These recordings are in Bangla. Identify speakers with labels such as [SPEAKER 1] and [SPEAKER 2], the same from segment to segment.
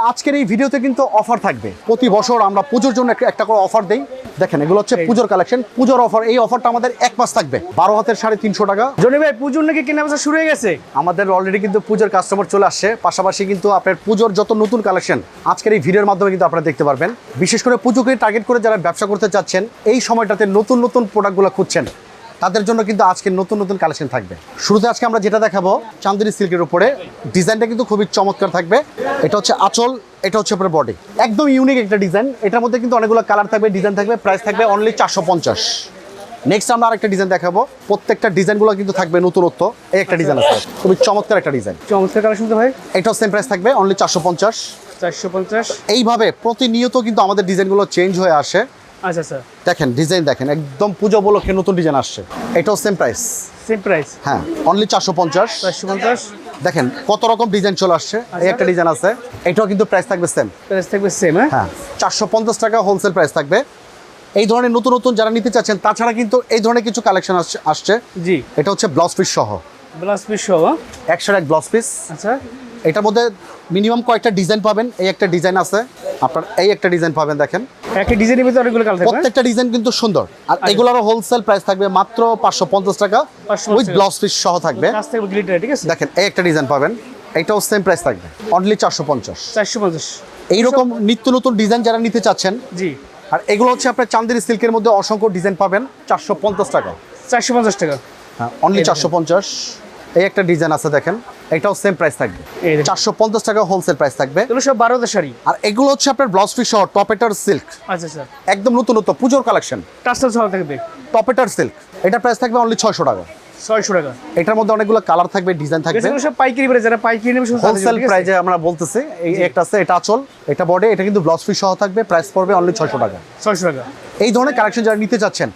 [SPEAKER 1] আজকের এই ভিডিওতে কিন্তু অফার থাকবে। প্রতি বছর আমরা পুজোর জন্য একটা- করে অফার দেই। দেখেন এগুলো হচ্ছে পুজোর কালেকশন পুজোর অফার এই অফারটা আমাদের এক মাস থাকবে। বারো হাতের সাড়ে তিনশো টাকা।
[SPEAKER 2] জনি ভাই পুজোর নাকি কেনা বেচা শুরু হয়ে গেছে?
[SPEAKER 1] আমাদের অলরেডি কিন্তু পুজোর কাস্টমার চলে আসছে। পাশাপাশি কিন্তু আপনার পুজোর যত নতুন কালেকশন আজকের এই ভিডিওর মাধ্যমে কিন্তু আপনারা দেখতে পারবেন। বিশেষ করে পুজোকে টার্গেট করে যারা ব্যবসা করতে চাচ্ছেন এই সময়টাতে নতুন নতুন প্রোডাক্টগুলো খুঁজছেন। তাদের জন্য কিন্তু আজকে নতুন নতুন কালেকশন থাকবে। শুরুতে আজকে আমরা যেটা দেখাবো চান্দিনী সিল্কের উপরে ডিজাইনটা কিন্তু খুবই চমৎকার থাকবে। এটা হচ্ছে আঁচল এটা হচ্ছে আপনার বডি একদম ইউনিক একটা ডিজাইন এটার মধ্যে কিন্তু অনেকগুলো কালার থাকবে ডিজাইন থাকবে প্রাইস থাকবে অনলি চারশো পঞ্চাশ। নেক্সট আমরা আরেকটা ডিজাইন দেখাবো। প্রত্যেকটা ডিজাইনগুলো কিন্তু থাকবে নতুনত্ব। এই একটা ডিজাইন আছে। খুবই চমৎকার একটা ডিজাইন
[SPEAKER 2] চমৎকার কালেকশন তো ভাই।
[SPEAKER 1] এটাও সেম প্রাইস থাকবে অনলি চারশো পঞ্চাশ।
[SPEAKER 2] চারশো পঞ্চাশ।
[SPEAKER 1] এইভাবে প্রতিনিয়ত কিন্তু আমাদের ডিজাইনগুলো চেঞ্জ হয়ে আসে।
[SPEAKER 2] আচ্ছা স্যার
[SPEAKER 1] দেখেন ডিজাইন দেখেন একদম পুজো উপলক্ষে নতুন ডিজাইন আসছে। এটাও সেম প্রাইস
[SPEAKER 2] সেম প্রাইস
[SPEAKER 1] হ্যাঁ অনলি চারশো পঞ্চাশ।
[SPEAKER 2] চারশো পঞ্চাশ।
[SPEAKER 1] দেখেন কত রকম ডিজাইন চলে আসছে। এই একটা ডিজাইন আছে। এটাও কিন্তু প্রাইস থাকবে সেম
[SPEAKER 2] প্রাইস থাকবে সেম হ্যাঁ?
[SPEAKER 1] হ্যাঁ চারশো পঞ্চাশ টাকা হোলসেল প্রাইস থাকবে। এই ধরনের নতুন নতুন যারা নিতে চাচ্ছেন তাছাড়া কিন্তু এই ধরনের কিছু কালেকশন আসছে আসছে।
[SPEAKER 2] জি।
[SPEAKER 1] এটা হচ্ছে ব্লাউজ পিস সহ।
[SPEAKER 2] ব্লাউজ পিস সহ।
[SPEAKER 1] একশোর এক ব্লাউজ পিস
[SPEAKER 2] আচ্ছা।
[SPEAKER 1] এটার মধ্যে মিনিমাম কয়েকটা ডিজাইন পাবেন। এই একটা ডিজাইন আছে। আপনার এই একটা ডিজাইন পাবেন দেখেন।
[SPEAKER 2] একটা ডিজাইনের ভিতরে অনেকগুলো কালার হ্যাঁ?
[SPEAKER 1] প্রত্যেকটা ডিজাইন কিন্তু সুন্দর। আর এগুলোরও হোলসেল প্রাইস থাকবে মাত্র পাঁচশো পঞ্চাশ টাকা। উইথ। ব্লাউজ পিস সহ থাকবে।
[SPEAKER 2] ঠিক আছে?
[SPEAKER 1] দেখেন এই একটা ডিজাইন পাবেন। এইটাও সেম প্রাইস থাকবে। অনলি চারশো পঞ্চাশ।
[SPEAKER 2] চারশো পঞ্চাশ।
[SPEAKER 1] এইরকম নিত্য নতুন ডিজাইন যারা নিতে চাচ্ছেন
[SPEAKER 2] জি।
[SPEAKER 1] আর এগুলো হচ্ছে আপনার চান্দেরি সিল্কের মধ্যে অসংখ্য ডিজাইন পাবেন। চারশো পঞ্চাশ টাকা।
[SPEAKER 2] চারশো পঞ্চাশ টাকা।
[SPEAKER 1] হ্যাঁ অনলি চারশো পঞ্চাশ। এই একটা ডিজাইন আছে দেখেন এটাও সেম প্রাইস থাকবে। চারশো পঞ্চাশ টাকা হোলসেল প্রাইস থাকবে।
[SPEAKER 2] এগুলো সব বারো শাড়ি।
[SPEAKER 1] আর এগুলো হচ্ছে আপনার ব্লাউজ পিস সহ টপেটার সিল্ক
[SPEAKER 2] আচ্ছা স্যার
[SPEAKER 1] একদম নতুন নতুন পুজোর কালেকশন
[SPEAKER 2] সহ থাকবে।
[SPEAKER 1] টপেটার সিল্ক এটা প্রাইস থাকবে অনলি ছয়শো টাকা।
[SPEAKER 2] ছয়শো টাকা।
[SPEAKER 1] এটার মধ্যে অনেকগুলো কালার থাকবে ডিজাইন থাকবে।
[SPEAKER 2] সব পাইকারি যারা পাইকারি নেবে
[SPEAKER 1] হোলসেল? প্রাইজে আমরা বলতেছি এই একটা আছে এটা আচল এটা বডি এটা কিন্তু ব্লাউজ পিস সহ থাকবে প্রাইস পড়বে অনলি ছয়শো টাকা।
[SPEAKER 2] ছয়শো টাকা।
[SPEAKER 1] এই ধরনের কালেকশন যারা নিতে চাচ্ছেন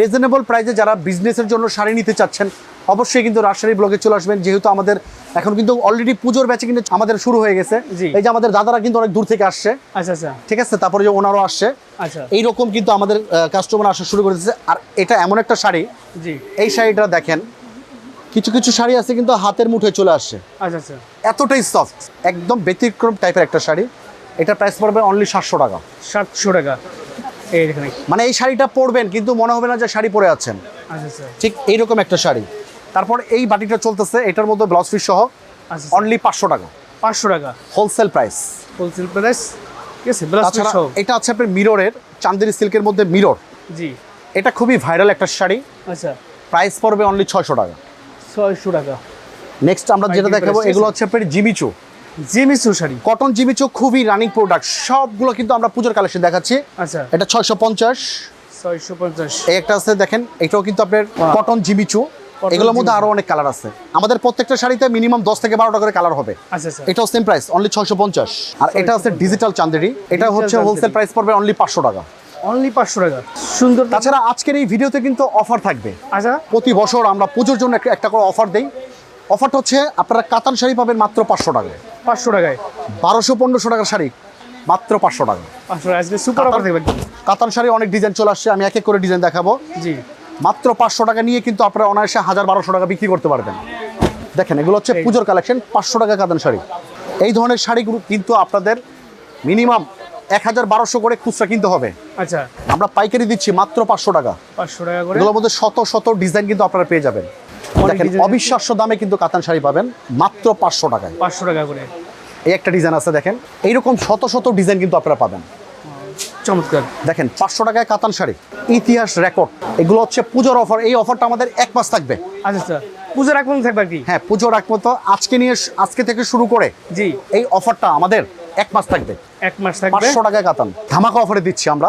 [SPEAKER 1] রিজনেবল প্রাইসে যারা বিজনেসের জন্য শাড়ি নিতে চাচ্ছেন অবশ্যই কিন্তু রাজশাহী ব্লকে চলে আসবেন। যেহেতু আমাদের এখন কিন্তু অলরেডি পুজোর ব্যাচে কিন্তু আমাদের শুরু হয়ে গেছে। এই যে আমাদের দাদারা কিন্তু অনেক দূর থেকে আসছে।
[SPEAKER 2] আচ্ছা আচ্ছা।
[SPEAKER 1] ঠিক আছে? তারপরে যে ওনারও আসছে।
[SPEAKER 2] আচ্ছা।
[SPEAKER 1] এইরকম কিন্তু আমাদের কাস্টমার আসা শুরু করেছে আর এটা এমন একটা শাড়ি।
[SPEAKER 2] জি।
[SPEAKER 1] এই শাড়িটা দেখেন কিছু কিছু শাড়ি আছে কিন্তু হাতের মুঠে চলে আসছে।
[SPEAKER 2] আচ্ছা আচ্ছা।
[SPEAKER 1] এতটাই সফট একদম ব্যতিক্রম টাইপের একটা শাড়ি। এটা প্রাইস পড়বে অনলি সাতশো টাকা।
[SPEAKER 2] সাতশো টাকা। এই দেখেন।
[SPEAKER 1] মানে এই শাড়িটা পরবেন কিন্তু মনে হবে না যে শাড়ি পরে আছেন।
[SPEAKER 2] আচ্ছা আচ্ছা।
[SPEAKER 1] ঠিক এইরকম একটা শাড়ি। তারপর এই বাটিটা চলতেছে এটার মধ্যে ব্লাউজ পিস সহ
[SPEAKER 2] আচ্ছা
[SPEAKER 1] অনলি পাঁচশো টাকা।
[SPEAKER 2] পাঁচশো টাকা।
[SPEAKER 1] হোলসেল প্রাইস
[SPEAKER 2] হোলসেল প্রাইস ঠিক আছে ব্লাউজ পিস সহ।
[SPEAKER 1] এটা আছে আপনার মিররের চান্দেরি সিল্কের মধ্যে মিরর
[SPEAKER 2] জি।
[SPEAKER 1] এটা খুবই ভাইরাল একটা শাড়ি।
[SPEAKER 2] আচ্ছা।
[SPEAKER 1] প্রাইস পড়বে অনলি ছয়শো টাকা।
[SPEAKER 2] ছয়শো টাকা।
[SPEAKER 1] নেক্সট আমরা যেটা দেখাবো এগুলো হচ্ছে আপনার Jimmy Choo
[SPEAKER 2] Jimmy Choo sari.
[SPEAKER 1] Cotton Jimmy Choo খুবই রানিং প্রোডাক্ট সবগুলো কিন্তু আমরা পুজোর কালেকশন দেখাচ্ছি।
[SPEAKER 2] আচ্ছা।
[SPEAKER 1] এটা ছয়শো পঞ্চাশ।
[SPEAKER 2] ছয়শো পঞ্চাশ।
[SPEAKER 1] একটা আছে দেখেন এটাও কিন্তু আপনার কটন জিমিচু এগুলোর মধ্যে। আরও অনেক কালার আছে। আমাদের প্রত্যেকটা শাড়িতে মিনিমাম দশ থেকে বারোটা করে কালার হবে।
[SPEAKER 2] আচ্ছা আচ্ছা।
[SPEAKER 1] এটাও সেম প্রাইস অনলি ছয়শো পঞ্চাশ। আর এটা আছে ডিজিটাল চান্দেরি। এটা হচ্ছে হোলসেল প্রাইস পড়বে অনলি পাঁচশো টাকা।
[SPEAKER 2] অনলি পাঁচশো টাকা। সুন্দর
[SPEAKER 1] তাছাড়া আজকের এই ভিডিওতে কিন্তু অফার থাকবে।
[SPEAKER 2] আচ্ছা।
[SPEAKER 1] প্রতি বছর আমরা পুজোর জন্য একটা- করে অফার দেই। অফারটা হচ্ছে আপনারা কাতান শাড়ি পাবেন মাত্র পাঁচশো টাকায়।
[SPEAKER 2] পাঁচশো টাকায়।
[SPEAKER 1] বারোশো পনেরোশো টাকার শাড়ি মাত্র পাঁচশো টাকা কাতান শাড়ি অনেক ডিজাইন চলে আসছে আমি এক এক করে ডিজাইন দেখাবো।
[SPEAKER 2] জি।
[SPEAKER 1] মাত্র পাঁচশো টাকা নিয়ে কিন্তু আপনারা অনায়াসে হাজার বারোশো টাকা বিক্রি করতে পারবেন। দেখেন এগুলো হচ্ছে পুজোর কালেকশন পাঁচশো টাকা কাতান শাড়ি। এই ধরনের শাড়িগুলো কিন্তু আপনাদের মিনিমাম এক হাজার বারোশো করে খুচরা কিনতে হবে।
[SPEAKER 2] আচ্ছা।
[SPEAKER 1] আমরা পাইকারি দিচ্ছি মাত্র পাঁচশো টাকা।
[SPEAKER 2] পাঁচশো টাকা
[SPEAKER 1] এগুলোর মধ্যে শত শত ডিজাইন কিন্তু আপনারা পেয়ে যাবেন। দেখেন অবিশ্বাস্য দামে কিন্তু কাতান শাড়ি পাবেন মাত্র পাঁচশো টাকায়।
[SPEAKER 2] পাঁচশো টাকা করে।
[SPEAKER 1] এই একটা ডিজাইন আছে দেখেন। এইরকম শত শত ডিজাইন কিন্তু আপনারা পাবেন।
[SPEAKER 2] চমৎকার।
[SPEAKER 1] দেখেন পাঁচশো টাকায় কাতান শাড়ি ইতিহাস রেকর্ড এগুলো হচ্ছে পুজোর অফার এই অফারটা আমাদের এক মাস থাকবে।
[SPEAKER 2] আচ্ছা আচ্ছা। পুজোর আগ পর্যন্ত থাকবে কি?
[SPEAKER 1] হ্যাঁ পুজোর আগ পর্যন্ত আজকে নিয়ে আজকে থেকে শুরু করে
[SPEAKER 2] জি।
[SPEAKER 1] এই অফারটা আমাদের এক মাস থাকবে।
[SPEAKER 2] এক মাস থাকবে।
[SPEAKER 1] পাঁচশো টাকায় কাতান। ধামাকা অফারে দিচ্ছি আমরা।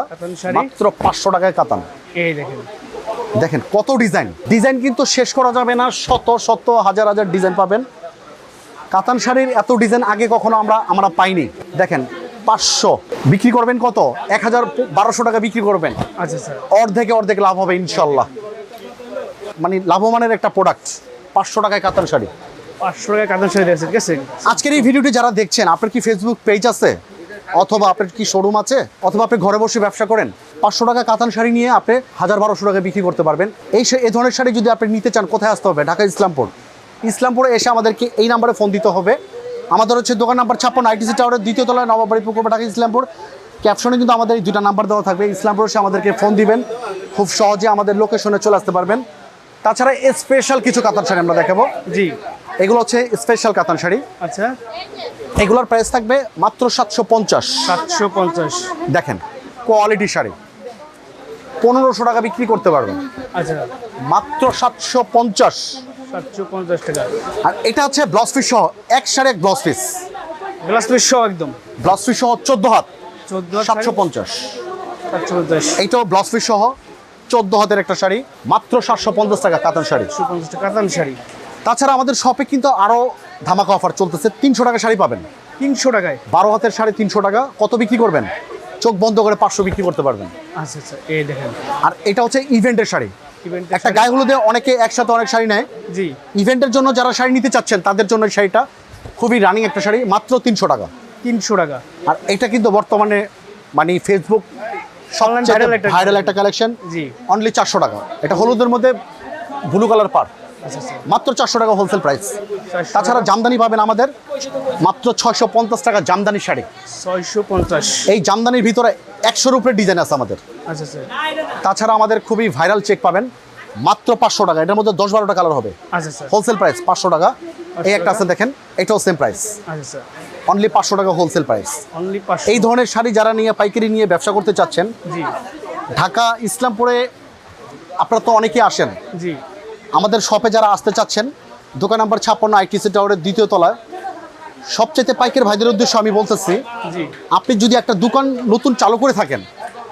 [SPEAKER 1] মাত্র পাঁচশো টাকায় কাতান।
[SPEAKER 2] এই দেখেন।
[SPEAKER 1] দেখেন কত ডিজাইন। ডিজাইন কিন্তু শেষ করা যাবে না শত শত হাজার হাজার ডিজাইন পাবেন। কাতান শাড়ির এত ডিজাইন আগে কখনো আমরা আমরা পাইনি। দেখেন পাঁচশো। বিক্রি করবেন কত? এক হাজার বারোশো টাকা বিক্রি করবেন।
[SPEAKER 2] আচ্ছা আচ্ছা।
[SPEAKER 1] অর্ধেকে অর্ধেক লাভ হবে ইনশাল্লাহ। মানে লাভবানের একটা প্রোডাক্ট পাঁচশো টাকায় কাতান শাড়ি।
[SPEAKER 2] পাঁচশো টাকায় কাতান শাড়ি দেখছে ঠিক আছে?
[SPEAKER 1] আজকের এই ভিডিওটি যারা দেখছেন আপনার কি ফেসবুক পেজ আছে? অথবা আপনার কি শোরুম আছে? অথবা আপনি ঘরে বসে ব্যবসা করেন পাঁচশো টাকা কাতান শাড়ি নিয়ে আপনি হাজার বারোশো টাকা বিক্রি করতে পারবেন। এই এই ধরনের শাড়ি যদি আপনি নিতে চান কোথায় আসতে হবে? ঢাকা ইসলামপুর। ইসলামপুরে এসে আমাদেরকে এই নাম্বারে ফোন দিতে হবে। আমাদের হচ্ছে দোকান নাম্বার ছাপ্পান্ন আইটিসি টাওয়ারের দ্বিতীয় তলায় নবাবাড়ি পুকুর ঢাকা ইসলামপুর। ক্যাপশনে কিন্তু আমাদের এই দুইটা নাম্বার দেওয়া থাকবে। ইসলামপুর এসে আমাদেরকে ফোন দিবেন। খুব সহজে আমাদের লোকেশনে চলে আসতে পারবেন। তাছাড়া স্পেশাল কিছু কাতান শাড়ি আমরা দেখাবো।
[SPEAKER 2] জি।
[SPEAKER 1] এগুলো হচ্ছে স্পেশাল কাতান শাড়ি।
[SPEAKER 2] আচ্ছা।
[SPEAKER 1] এগুলোর প্রাইস থাকবে মাত্র সাতশো পঞ্চাশ।
[SPEAKER 2] সাতশো পঞ্চাশ।
[SPEAKER 1] দেখেন কোয়ালিটি শাড়ি। পনেরোশো টাকা বিক্রি করতে পারবেন।
[SPEAKER 2] আচ্ছা।
[SPEAKER 1] মাত্র সাতশো পঞ্চাশ।
[SPEAKER 2] সাতশো পঞ্চাশ টাকা।
[SPEAKER 1] আর এটা হচ্ছে ব্লাউজ পিস সহ এক শাড়ি এক ব্লাউজ পিস
[SPEAKER 2] গ্লাস পিস সহ একদম।
[SPEAKER 1] ব্লাউজ পিস সহ চোদ্দ হাত
[SPEAKER 2] চোদ্দ
[SPEAKER 1] সাতশো পঞ্চাশ।
[SPEAKER 2] সাতশো পঞ্চাশ।
[SPEAKER 1] এইটাও ব্লাউজ পিস সহ চোদ্দ হাতের একটা শাড়ি মাত্র সাতশো পঞ্চাশ টাকা কাতান শাড়ি।
[SPEAKER 2] সাতশো পঞ্চাশ টাকা কাতান শাড়ি।
[SPEAKER 1] তাছাড়া আমাদের শপে কিন্তু আরও ধামাকা অফার চলতেছে তিনশো টাকা শাড়ি পাবেন।
[SPEAKER 2] তিনশো টাকায়।
[SPEAKER 1] বারো হাতের শাড়ি তিনশো টাকা কত বিক্রি করবেন? চোখ বন্ধ করে পাঁচশো বিক্রি করতে পারবেন।
[SPEAKER 2] আচ্ছা আচ্ছা এই দেখেন।
[SPEAKER 1] আর এটা হচ্ছে ইভেন্টের শাড়ি। একটা গায়ে হলুদে অনেকে একসাথে অনেক শাড়ি নেয়।
[SPEAKER 2] জি।
[SPEAKER 1] ইভেন্টের জন্য যারা শাড়ি নিতে চাচ্ছেন তাদের জন্য শাড়িটা খুবই রানিং একটা শাড়ি মাত্র তিনশো টাকা।
[SPEAKER 2] তিনশো টাকা।
[SPEAKER 1] আর এটা কিন্তু বর্তমানে মানে ফেসবুক ভাইরাল একটা কালেকশন
[SPEAKER 2] জি।
[SPEAKER 1] অনলি চারশো টাকা। এটা হলুদের মধ্যে ব্লু কালার পার।
[SPEAKER 2] আচ্ছা আচ্ছা।
[SPEAKER 1] মাত্র চারশো টাকা হোলসেল প্রাইস তাছাড়া জামদানি পাবেন আমাদের মাত্র ছয়শো পঞ্চাশ টাকা জামদানি শাড়ি।
[SPEAKER 2] ছয়শো পঞ্চাশ।
[SPEAKER 1] এই জামদানির ভিতরে একশোর উপরে ডিজাইন আছে আমাদের।
[SPEAKER 2] আচ্ছা আচ্ছা।
[SPEAKER 1] তাছাড়া আমাদের খুবই ভাইরাল চেক পাবেন মাত্র পাঁচশো টাকা। এটার মধ্যে দশ বারোটা কালার হবে।
[SPEAKER 2] আচ্ছা আচ্ছা।
[SPEAKER 1] হোলসেল প্রাইস পাঁচশো টাকা। এই একটা আছে দেখেন এটাও সেম প্রাইস
[SPEAKER 2] আচ্ছা আচ্ছা।
[SPEAKER 1] অনলি পাঁচশো টাকা হোলসেল প্রাইস এই ধরনের শাড়ি যারা নিয়ে পাইকারি নিয়ে ব্যবসা করতে চাচ্ছেন ঢাকা ইসলামপুরে আপনারা তো অনেকেই আসেন। আমাদের শপে যারা আসতে চাচ্ছেন দোকান নাম্বার ছাপ্পান্ন আইটিসি টাওয়ারের দ্বিতীয় তলায় সবচেয়ে পাইকারি ভাইদের উদ্দেশ্য আমি বলতেছি আপনি যদি একটা দোকান নতুন চালু করে থাকেন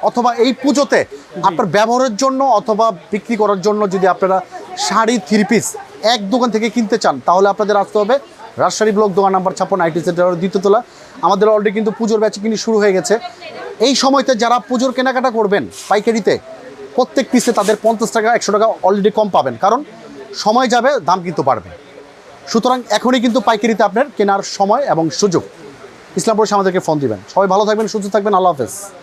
[SPEAKER 1] অথবা এই পুজোতে আপনার ব্যবহারের জন্য অথবা বিক্রি করার জন্য যদি আপনারা শাড়ি থ্রি পিস এক দোকান থেকে কিনতে চান তাহলে আপনাদের আসতে হবে রাজশাহী ব্লক দোকান নাম্বার ছাপ্পান্ন আইটি সেন্টার দ্বিতীয় তলা। আমাদের অলরেডি কিন্তু পুজোর ব্যাচে কিন্তু শুরু হয়ে গেছে। এই সময়তে যারা পুজোর কেনাকাটা করবেন পাইকারিতে প্রত্যেক পিসে তাদের পঞ্চাশ টাকা একশো টাকা অলরেডি কম পাবেন। কারণ সময় যাবে দাম কিন্তু বাড়বে। সুতরাং এখনই কিন্তু পাইকারিতে আপনার কেনার সময় এবং সুযোগ। ইসলামপুর আমাদেরকে ফোন দিবেন। সবাই ভালো থাকবেন, সুস্থ থাকবেন, আল্লাহ হাফেজ।